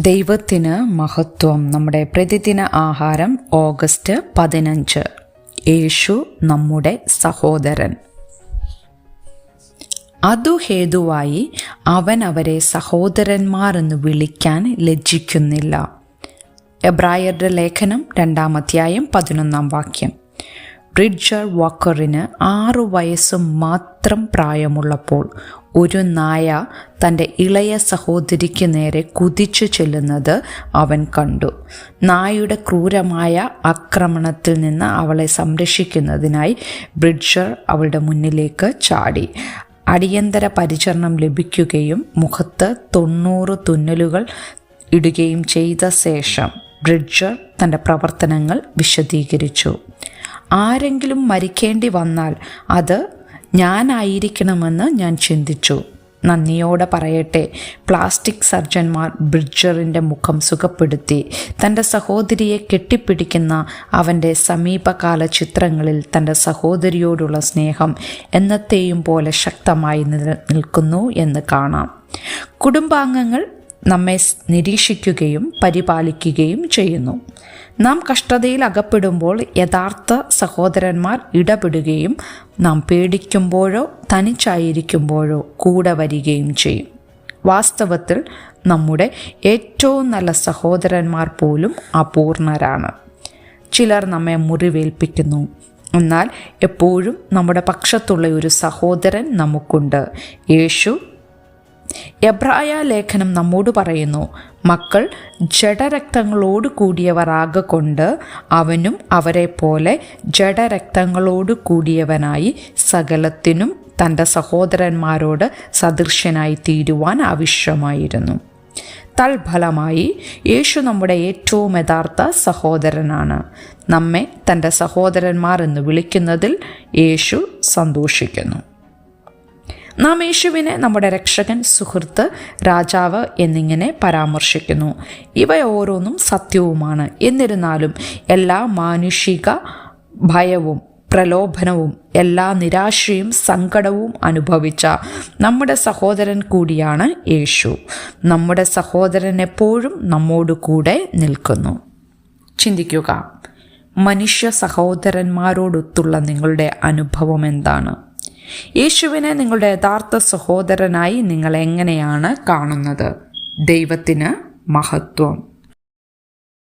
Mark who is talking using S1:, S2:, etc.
S1: ദൈവത്തിന് മഹത്വം. നമ്മുടെ പ്രതിദിന ആഹാരം ഓഗസ്റ്റ് പതിനഞ്ച്. യേശു നമ്മുടെ സഹോദരൻ. അതു ഹേതുവായി അവൻ അവരെ സഹോദരന്മാർ എന്ന് വിളിക്കാൻ ലജ്ജിക്കുന്നില്ല. എബ്രായരുടെ ലേഖനം രണ്ടാം അധ്യായം പതിനൊന്നാം വാക്യം. ബ്രിഡ്ജർ വാക്കറിന് ആറു വയസ്സ് മാത്രം പ്രായമുള്ളപ്പോൾ ഒരു നായ തന്റെ ഇളയ സഹോദരിക്ക് നേരെ കുതിച്ചു ചെല്ലുന്നത് അവൻ കണ്ടു. നായയുടെ ക്രൂരമായ ആക്രമണത്തിൽ നിന്ന് അവളെ സംരക്ഷിക്കുന്നതിനായി ബ്രിഡ്ജർ അവളുടെ മുന്നിലേക്ക് ചാടി. അടിയന്തര പരിചരണം ലഭിക്കുകയും മുഖത്ത് തൊണ്ണൂറ് തുന്നലുകൾ ഇടുകയും ചെയ്ത ശേഷം ബ്രിഡ്ജർ തന്റെ പ്രവർത്തനങ്ങൾ വിശദീകരിച്ചു. ആരെങ്കിലും മരിക്കേണ്ടി വന്നാൽ അത് ഞാനായിരിക്കണമെന്ന് ഞാൻ ചിന്തിച്ചു. നന്ദിയോടെ പറയട്ടെ പ്ലാസ്റ്റിക് സർജന്മാർ ബ്രിഡ്ജറിന്റെ മുഖം സുഖപ്പെടുത്തി തന്റെ സഹോദരിയെ കെട്ടിപ്പിടിക്കുന്ന അവന്റെ സമീപകാല ചിത്രങ്ങളിൽ തന്റെ സഹോദരിയോടുള്ള സ്നേഹം എന്നത്തെയും പോലെ ശക്തമായി നിലനിൽക്കുന്നു എന്ന് കാണാം. കുടുംബാംഗങ്ങൾ നമ്മെ നിരീക്ഷിക്കുകയും പരിപാലിക്കുകയും ചെയ്യുന്നു. നാം കഷ്ടതയിൽ അകപ്പെടുമ്പോൾ യഥാർത്ഥ സഹോദരന്മാർ ഇടപെടുകയും നാം പേടിക്കുമ്പോഴോ തനിച്ചായിരിക്കുമ്പോഴോ കൂടെ വരികയും ചെയ്യും. വാസ്തവത്തിൽ നമ്മുടെ ഏറ്റവും നല്ല സഹോദരന്മാർ പോലും അപൂർണരാണ്. ചിലർ നമ്മെ മുറിവേൽപ്പിക്കുന്നു. എന്നാൽ എപ്പോഴും നമ്മുടെ പക്ഷത്തുള്ള ഒരു സഹോദരൻ നമുക്കുണ്ട്. യേശു എബ്രായ ലേഖനം നമ്മോട് പറയുന്നു മക്കൾ ജഡരക്തങ്ങളോട് കൂടിയവർ അവനും അവരെ പോലെ ജഡരക്തങ്ങളോട് കൂടിയവനായി സകലത്തിനും തന്റെ സഹോദരന്മാരോട് സദൃശ്യനായി തീരുവാൻ ആവശ്യമായിരുന്നു. തൽഫലമായി യേശു നമ്മുടെ ഏറ്റവും യഥാർത്ഥ സഹോദരനാണ്. നമ്മെ തന്റെ സഹോദരന്മാർ എന്ന് വിളിക്കുന്നതിൽ യേശു സന്തോഷിക്കുന്നു. നാം യേശുവിനെ നമ്മുടെ രക്ഷകൻ സുഹൃത്ത് രാജാവ് എന്നിങ്ങനെ പരാമർശിക്കുന്നു. ഇവ ഓരോന്നും സത്യവുമാണ്. എന്നിരുന്നാലും എല്ലാ മാനുഷിക ഭയവും പ്രലോഭനവും എല്ലാ നിരാശയും സങ്കടവും അനുഭവിച്ച നമ്മുടെ സഹോദരൻ കൂടിയാണ് യേശു. നമ്മുടെ സഹോദരൻ എപ്പോഴും നമ്മോട് കൂടെ നിൽക്കുന്നു. ചിന്തിക്കുക. മനുഷ്യ സഹോദരന്മാരോടൊത്തുള്ള നിങ്ങളുടെ അനുഭവം എന്താണ്? യേശുവിനെ നിങ്ങളുടെ യഥാർത്ഥ സഹോദരനായി നിങ്ങൾ എങ്ങനെയാണ് കാണുന്നത്? ദൈവത്തിന് മഹത്വം.